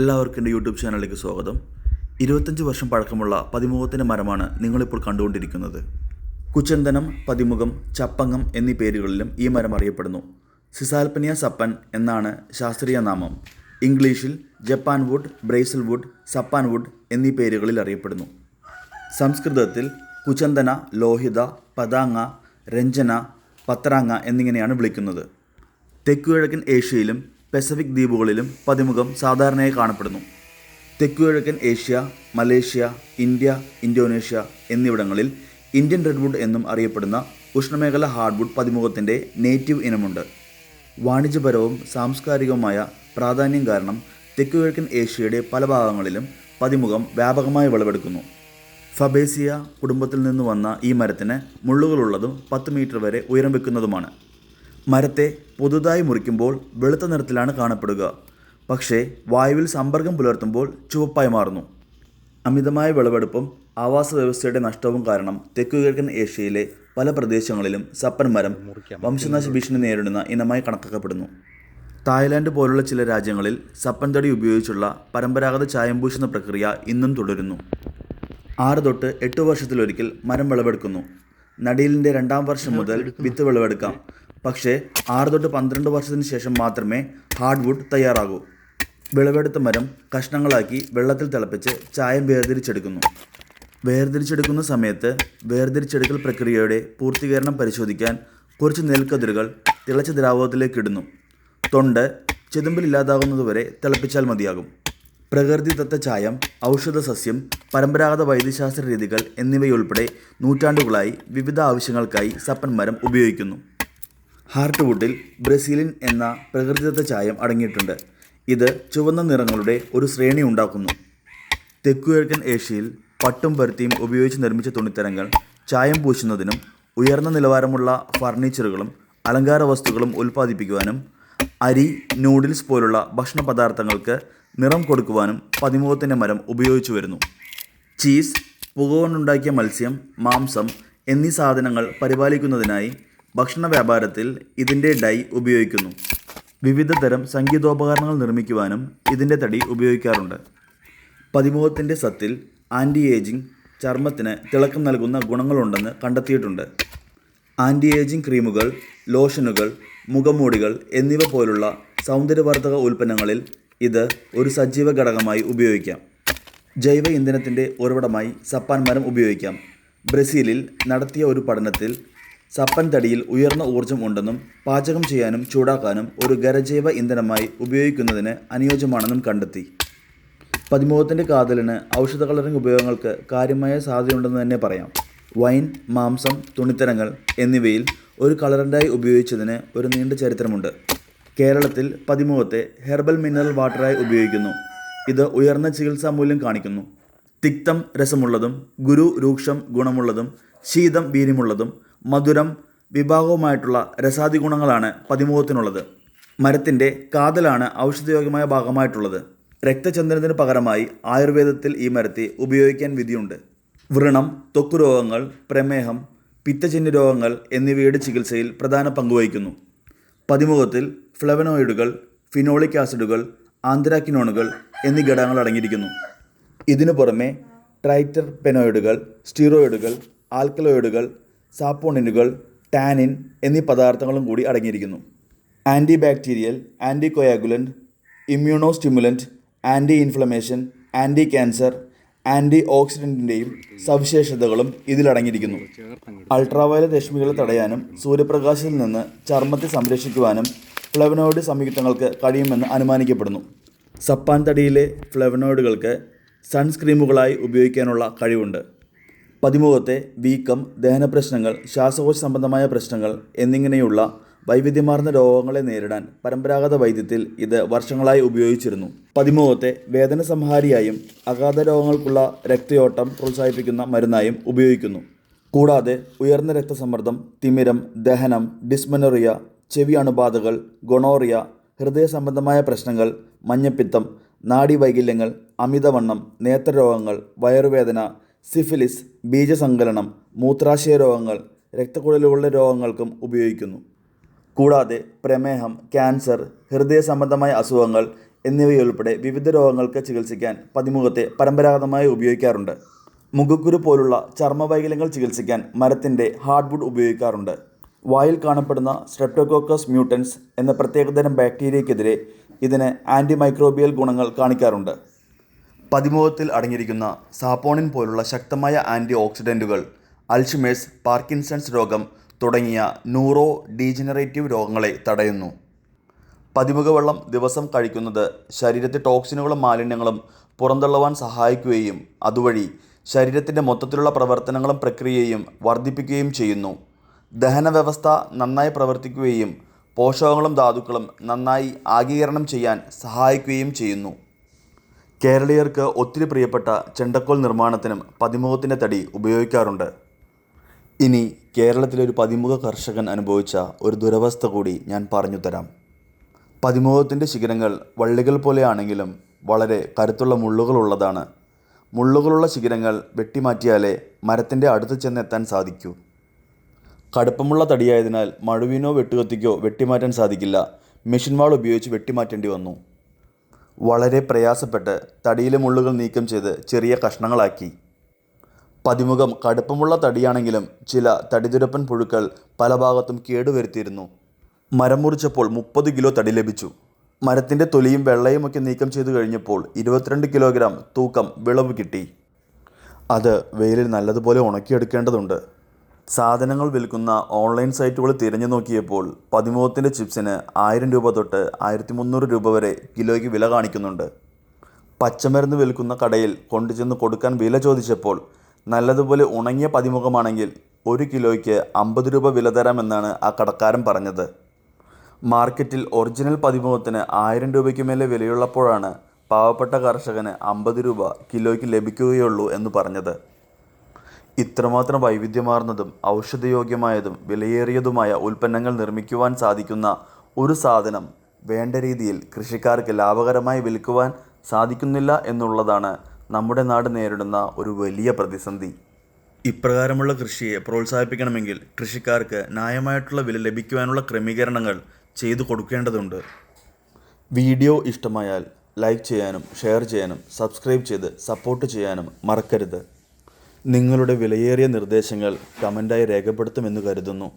എല്ലാവർക്കും എന്റെ യൂട്യൂബ് ചാനലിലേക്ക് സ്വാഗതം. ഇരുപത്തഞ്ച് വർഷം പഴക്കമുള്ള പതിമുഖത്തിന്റെ മരമാണ് നിങ്ങളിപ്പോൾ കണ്ടുകൊണ്ടിരിക്കുന്നത്. കുച്ചന്തനം പതിമുഖം ചപ്പങ്ങം എന്നീ പേരുകളിലും ഈ മരം അറിയപ്പെടുന്നു. സിസാൽപ്പനിയ സപ്പൻ എന്നാണ് ശാസ്ത്രീയ നാമം. ഇംഗ്ലീഷിൽ Japan wood Brazil wood sappan wood എന്നീ പേരുകളിൽ അറിയപ്പെടുന്നു. സംസ്കൃതത്തിൽ കുചന്ദന ലോഹിത പതാങ്ങ രഞ്ജന പത്രാങ്ങ എന്നിങ്ങനെയാണ് വിളിക്കുന്നത്. തെക്കുകിഴക്കൻ ഏഷ്യയിലും പസഫിക് ദ്വീപുകളിലും പതിമുഖം സാധാരണയായി കാണപ്പെടുന്നു. തെക്കുകിഴക്കൻ ഏഷ്യ മലേഷ്യ ഇന്ത്യ ഇന്തോനേഷ്യ എന്നിവിടങ്ങളിൽ ഇന്ത്യൻ റെഡ്വുഡ് എന്നും അറിയപ്പെടുന്ന ഉഷ്ണമേഖല ഹാർഡ്വുഡ് പതിമുഖത്തിന്റെ നേറ്റീവ് ഇനമുണ്ട്. വാണിജ്യപരവും സാംസ്കാരികവുമായ പ്രാധാന്യം കാരണം തെക്കുകിഴക്കൻ ഏഷ്യയുടെ പല ഭാഗങ്ങളിലും പതിമുഖം വ്യാപകമായി വിളവെടുക്കുന്നു. ഫബേസിയ കുടുംബത്തിൽ നിന്ന് വന്ന ഈ മരത്തിന് മുള്ളുകളുള്ളതും പത്ത് മീറ്റർ വരെ ഉയരം വെക്കുന്നതുമാണ്. മരത്തെ പുതുതായി മുറിക്കുമ്പോൾ വെളുത്ത നിറത്തിലാണ് കാണപ്പെടുക. പക്ഷേ വായുവിൽ സമ്പർക്കം പുലർത്തുമ്പോൾ ചുവപ്പായി മാറുന്നു. അമിതമായ വിളവെടുപ്പും ആവാസ വ്യവസ്ഥയുടെ നഷ്ടവും കാരണം തെക്കുകിഴക്കൻ ഏഷ്യയിലെ പല പ്രദേശങ്ങളിലും സപ്പൻ മരം വംശനാശ ഭീഷണി നേരിടുന്ന ഇനമായി കണക്കാക്കപ്പെടുന്നു. തായ്ലാൻഡ് പോലുള്ള ചില രാജ്യങ്ങളിൽ സപ്പൻ തടി ഉപയോഗിച്ചുള്ള പരമ്പരാഗത ചായം പൂശുന്ന പ്രക്രിയ ഇന്നും തുടരുന്നു. ആറ് തൊട്ട് എട്ട് വർഷത്തിലൊരിക്കൽ മരം വിളവെടുക്കുന്നു. നടീലിന്റെ രണ്ടാം വർഷം മുതൽ വിത്ത് വിളവെടുക്കാം. പക്ഷേ ആറ് തൊട്ട് പന്ത്രണ്ട് വർഷത്തിന് ശേഷം മാത്രമേ ഹാർഡ്വുഡ് തയ്യാറാകൂ. വിളവെടുത്ത മരം കഷ്ണങ്ങളാക്കി വെള്ളത്തിൽ തിളപ്പിച്ച് ചായം വേർതിരിച്ചെടുക്കുന്നു. വേർതിരിച്ചെടുക്കുന്ന സമയത്ത് വേർതിരിച്ചെടുക്കൽ പ്രക്രിയയുടെ പൂർത്തീകരണം പരിശോധിക്കാൻ കുറച്ച് നെൽക്കതിരുകൾ തിളച്ച ദ്രാവകത്തിലേക്ക് ഇടുന്നു. തൊണ്ട് ചെതുമ്പിലില്ലാതാകുന്നതുവരെ തിളപ്പിച്ചാൽ മതിയാകും. പ്രകൃതിദത്ത ചായം ഔഷധ സസ്യം പരമ്പരാഗത വൈദ്യശാസ്ത്ര രീതികൾ എന്നിവയുൾപ്പെടെ നൂറ്റാണ്ടുകളായി വിവിധ ആവശ്യങ്ങൾക്കായി സപ്പൻ മരം ഉപയോഗിക്കുന്നു. ഹാർട്ട്വുഡിൽ ബ്രസീലിൻ എന്ന പ്രകൃതിദത്ത ചായം അടങ്ങിയിട്ടുണ്ട്. ഇത് ചുവന്ന നിറങ്ങളുടെ ഒരു ശ്രേണി ഉണ്ടാക്കുന്നു. തെക്കുകിഴക്കൻ ഏഷ്യയിൽ പട്ടും പരുത്തിയും ഉപയോഗിച്ച് നിർമ്മിച്ച തുണിത്തരങ്ങൾ ചായം പൂശുന്നതിനും ഉയർന്ന നിലവാരമുള്ള ഫർണിച്ചറുകളും അലങ്കാര വസ്തുക്കളും ഉൽപ്പാദിപ്പിക്കുവാനും അരി നൂഡിൽസ് പോലുള്ള ഭക്ഷണ പദാർത്ഥങ്ങൾക്ക് നിറം കൊടുക്കുവാനും പതിമുഖത്തിന്റെ മരം ഉപയോഗിച്ചു വരുന്നു. ചീസ് പുക കൊണ്ടുണ്ടാക്കിയ മത്സ്യം മാംസം എന്നീ സാധനങ്ങൾ പരിപാലിക്കുന്നതിനായി ഭക്ഷണ വ്യാപാരത്തിൽ ഇതിന്റെ ഡൈ ഉപയോഗിക്കുന്നു. വിവിധ തരം സംഗീതോപകരണങ്ങൾ നിർമ്മിക്കുവാനും ഇതിന്റെ തടി ഉപയോഗിക്കാറുണ്ട്. പതിമുഖത്തിന്റെ സത്തിൽ ആന്റി ഏജിംഗ് ചർമ്മത്തിന് തിളക്കം നൽകുന്ന ഗുണങ്ങളുണ്ടെന്ന് കണ്ടെത്തിയിട്ടുണ്ട്. ആന്റി ഏജിംഗ് ക്രീമുകൾ ലോഷനുകൾ മുഖമൂടികൾ എന്നിവ പോലുള്ള സൗന്ദര്യവർദ്ധക ഉൽപ്പന്നങ്ങളിൽ ഇത് ഒരു സജീവ ഘടകമായി ഉപയോഗിക്കാം. ജൈവ ഇന്ധനത്തിന്റെ ഉറവിടമായി സപ്പാൻ മരം ഉപയോഗിക്കാം. ബ്രസീലിൽ നടത്തിയ ഒരു പഠനത്തിൽ സപ്പൻ തടിയിൽ ഉയർന്ന ഊർജം ഉണ്ടെന്നും പാചകം ചെയ്യാനും ചൂടാക്കാനും ഒരു ഖരജൈവ ഇന്ധനമായി ഉപയോഗിക്കുന്നതിന് അനുയോജ്യമാണെന്നും കണ്ടെത്തി. പതിമുഖത്തിന്റെ കാതലിന് ഔഷധ കളറിംഗ് ഉപയോഗങ്ങൾക്ക് കാര്യമായ സാധ്യതയുണ്ടെന്ന് തന്നെ പറയാം. വൈൻ മാംസം തുണിത്തരങ്ങൾ എന്നിവയിൽ ഒരു കളറന്റായി ഉപയോഗിച്ചതിന് ഒരു നീണ്ട ചരിത്രമുണ്ട്. കേരളത്തിൽ പതിമുഖത്തെ ഹെർബൽ മിനറൽ വാട്ടറായി ഉപയോഗിക്കുന്നു. ഇത് ഉയർന്ന ചികിത്സാ മൂല്യം കാണിക്കുന്നു. തിക്തം രസമുള്ളതും ഗുരു രൂക്ഷം ഗുണമുള്ളതും ശീതം വീര്യമുള്ളതും മധുരം വിഭാഗവുമായിട്ടുള്ള രസാദി ഗുണങ്ങളാണ് പതിമുഖത്തിനുള്ളത്. മരത്തിന്റെ കാതലാണ് ഔഷധയോഗ്യമായ ഭാഗമായിട്ടുള്ളത്. രക്തചന്ദനത്തിന് പകരമായി ആയുർവേദത്തിൽ ഈ മരത്തെ ഉപയോഗിക്കാൻ വിധിയുണ്ട്. വ്രണം ത്വക്ക് രോഗങ്ങൾ പ്രമേഹം പിത്തജന്യ രോഗങ്ങൾ എന്നിവയുടെ ചികിത്സയിൽ പ്രധാന പങ്കുവഹിക്കുന്നു പതിമുഖത്തിൽ ഫ്ലവനോയിഡുകൾ ഫിനോളിക് ആസിഡുകൾ ആന്ത്രാക്കിനോണുകൾ എന്നീ ഘടകങ്ങൾ അടങ്ങിയിരിക്കുന്നു. ഇതിനു പുറമെ ട്രൈറ്റർ പെനോയിഡുകൾ സ്റ്റീറോയിഡുകൾ ആൽക്കലോയിഡുകൾ സാപ്പോണിനുകൾ ടാനിൻ എന്നീ പദാർത്ഥങ്ങളും കൂടി അടങ്ങിയിരിക്കുന്നു. Anti bacterial anti coagulant immuno stimulant anti inflammation anti cancer anti ഓക്സിഡന്റിന്റെയും സവിശേഷതകളും ഇതിലടങ്ങിയിരിക്കുന്നു അൾട്രാവയലറ്റ് രശ്മികളെ തടയാനും സൂര്യപ്രകാശത്തിൽ നിന്ന് ചർമ്മത്തെ സംരക്ഷിക്കുവാനും ഫ്ലവനോയിഡ് സംയുക്തങ്ങൾക്ക് കഴിയുമെന്ന് അനുമാനിക്കപ്പെടുന്നു. സപ്പാൻ തടിയിലെ ഫ്ലവനോയിഡുകൾക്ക് സൺസ്ക്രീമുകളായി ഉപയോഗിക്കാനുള്ള കഴിവുണ്ട്. പതിമുഖത്തെ വീക്കം ദഹനപ്രശ്നങ്ങൾ ശ്വാസകോശ സംബന്ധമായ പ്രശ്നങ്ങൾ എന്നിങ്ങനെയുള്ള വൈവിധ്യമാർന്ന രോഗങ്ങളെ നേരിടാൻ പരമ്പരാഗത വൈദ്യത്തിൽ ഇത് വർഷങ്ങളായി ഉപയോഗിച്ചിരുന്നു. പതിമുഖത്തെ വേദന സംഹാരിയായും അഗാധ രോഗങ്ങൾക്കുള്ള രക്തയോട്ടം പ്രോത്സാഹിപ്പിക്കുന്ന മരുന്നായും ഉപയോഗിക്കുന്നു. കൂടാതെ ഉയർന്ന രക്തസമ്മർദ്ദം തിമിരം ദഹനം ഡിസ്മനറിയ ചെവി അണുബാധകൾ ഗൊണോറിയ ഹൃദയ സംബന്ധമായ പ്രശ്നങ്ങൾ മഞ്ഞപ്പിത്തം നാഡീവൈകല്യങ്ങൾ അമിതവണ്ണം നേത്രരോഗങ്ങൾ വയറുവേദന സിഫിലിസ് ബീജസങ്കലനം മൂത്രാശയ രോഗങ്ങൾ രക്തക്കുഴലുകളുടെ രോഗങ്ങൾക്കും ഉപയോഗിക്കുന്നു. കൂടാതെ പ്രമേഹം ക്യാൻസർ ഹൃദയ സംബന്ധമായ അസുഖങ്ങൾ എന്നിവയുൾപ്പെടെ വിവിധ രോഗങ്ങൾക്ക് ചികിത്സിക്കാൻ പതിമുഖത്തെ പരമ്പരാഗതമായി ഉപയോഗിക്കാറുണ്ട്. മുഖക്കുരു പോലുള്ള ചർമ്മവൈകല്യങ്ങൾ ചികിത്സിക്കാൻ മരത്തിന്റെ ഹാർഡ്വുഡ് ഉപയോഗിക്കാറുണ്ട്. വായിൽ കാണപ്പെടുന്ന സ്ട്രെപ്റ്റോകോക്കസ് മ്യൂട്ടൻസ് എന്ന പ്രത്യേകതരം ബാക്ടീരിയക്കെതിരെ ഇതിന് ആന്റിമൈക്രോബിയൽ ഗുണങ്ങൾ കാണിക്കാറുണ്ട്. പതിമുഖത്തിൽ അടങ്ങിയിരിക്കുന്ന സാപ്പോണിൻ പോലുള്ള ശക്തമായ ആന്റി ഓക്സിഡന്റുകൾ അൽഷിമേഴ്സ് പാർക്കിൻസൺസ് രോഗം തുടങ്ങിയ ന്യൂറോ ഡീജനറേറ്റീവ് രോഗങ്ങളെ തടയുന്നു. പതിമുഖ വെള്ളം ദിവസം കഴിക്കുന്നത് ശരീരത്തെ ടോക്സിനുകളും മാലിന്യങ്ങളും പുറന്തള്ളുവാൻ സഹായിക്കുകയും അതുവഴി ശരീരത്തിന്റെ മൊത്തത്തിലുള്ള പ്രവർത്തനങ്ങളും പ്രക്രിയയും വർദ്ധിപ്പിക്കുകയും ചെയ്യുന്നു. ദഹന വ്യവസ്ഥ നന്നായി പ്രവർത്തിക്കുകയും പോഷകങ്ങളും ധാതുക്കളും നന്നായി ആഗീകരണം ചെയ്യാൻ സഹായിക്കുകയും ചെയ്യുന്നു. കേരളീയർക്ക് ഒത്തിരി പ്രിയപ്പെട്ട ചെണ്ടക്കോൽ നിർമ്മാണത്തിനും പതിമുഖത്തിന്റെ തടി ഉപയോഗിക്കാറുണ്ട്. ഇനി കേരളത്തിലെ ഒരു പതിമുഖ കർഷകൻ അനുഭവിച്ച ഒരു ദുരവസ്ഥ കൂടി ഞാൻ പറഞ്ഞു തരാം. പതിമുഖത്തിന്റെ ശിഖരങ്ങൾ വള്ളികൾ പോലെയാണെങ്കിലും വളരെ കരുത്തുള്ള മുള്ളുകളുള്ളതാണ് മുള്ളുകളുള്ള ശിഖരങ്ങൾ വെട്ടിമാറ്റിയാലേ മരത്തിന്റെ അടുത്ത് ചെന്നെത്താൻ സാധിക്കൂ. കടുപ്പമുള്ള തടിയായതിനാൽ മഴുവിനോ വെട്ടുകത്തിക്കോ വെട്ടിമാറ്റാൻ സാധിക്കില്ല. മെഷീൻ വാൾ ഉപയോഗിച്ച് വെട്ടിമാറ്റേണ്ടി വന്നു. വളരെ പ്രയാസപ്പെട്ട് തടിയിലെ മുള്ളുകൾ നീക്കം ചെയ്ത് ചെറിയ കഷ്ണങ്ങളാക്കി. പതിമുഖം കടുപ്പമുള്ള തടിയാണെങ്കിലും ചില തടിതുരപ്പൻ പുഴുക്കൾ പല ഭാഗത്തും കേടുവരുത്തിയിരുന്നു. മരം മുറിച്ചപ്പോൾ മുപ്പത് കിലോ തടി ലഭിച്ചു. മരത്തിന്റെ തൊലിയും വെള്ളയുമൊക്കെ നീക്കം ചെയ്തു കഴിഞ്ഞപ്പോൾ ഇരുപത്തിരണ്ട് കിലോഗ്രാം തൂക്കം വിളവ് കിട്ടി. അത് വെയിലിൽ നല്ലതുപോലെ ഉണക്കിയെടുക്കേണ്ടതുണ്ട്. സാധനങ്ങൾ വിൽക്കുന്ന ഓൺലൈൻ സൈറ്റുകൾ തിരഞ്ഞു നോക്കിയപ്പോൾ പതിമുഖത്തിന്റെ ചിപ്സിന് ആയിരം രൂപ തൊട്ട് ആയിരത്തി മുന്നൂറ് രൂപ വരെ കിലോയ്ക്ക് വില കാണിക്കുന്നുണ്ട്. പച്ചമരുന്ന് വിൽക്കുന്ന കടയിൽ കൊണ്ടുചെന്ന് കൊടുക്കാൻ വില ചോദിച്ചപ്പോൾ നല്ലതുപോലെ ഉണങ്ങിയ പതിമുഖമാണെങ്കിൽ ഒരു കിലോയ്ക്ക് അമ്പത് രൂപ വില തരാമെന്നാണ് ആ കടക്കാരൻ പറഞ്ഞത്. മാർക്കറ്റിൽ ഒറിജിനൽ പതിമുഖത്തിന് ആയിരം രൂപയ്ക്ക് മേലെ വിലയുള്ളപ്പോഴാണ് പാവപ്പെട്ട കർഷകന് അമ്പത് രൂപ കിലോയ്ക്ക് ലഭിക്കുകയുള്ളൂ എന്ന് പറഞ്ഞത്. ഇത്രമാത്രം വൈവിധ്യമാർന്നതും ഔഷധയോഗ്യമായതും വിലയേറിയതുമായ ഉൽപ്പന്നങ്ങൾ നിർമ്മിക്കുവാൻ സാധിക്കുന്ന ഒരു സാധനം വേണ്ട രീതിയിൽ കൃഷിക്കാർക്ക് ലാഭകരമായി വിൽക്കുവാൻ സാധിക്കുന്നില്ല എന്നുള്ളതാണ് നമ്മുടെ നാട് നേരിടുന്ന ഒരു വലിയ പ്രതിസന്ധി. ഇപ്രകാരമുള്ള കൃഷിയെ പ്രോത്സാഹിപ്പിക്കണമെങ്കിൽ കൃഷിക്കാർക്ക് ന്യായമായിട്ടുള്ള വില ലഭിക്കുവാനുള്ള ക്രമീകരണങ്ങൾ ചെയ്തു കൊടുക്കേണ്ടതുണ്ട്. വീഡിയോ ഇഷ്ടമായാൽ ലൈക്ക് ചെയ്യാനും ഷെയർ ചെയ്യാനും സബ്സ്ക്രൈബ് ചെയ്ത് സപ്പോർട്ട് ചെയ്യാനും മറക്കരുത്. നിങ്ങളുടെ വിലയേറിയ നിർദ്ദേശങ്ങൾ കമന്റായി രേഖപ്പെടുത്തുമെന്ന് കരുതുന്നു.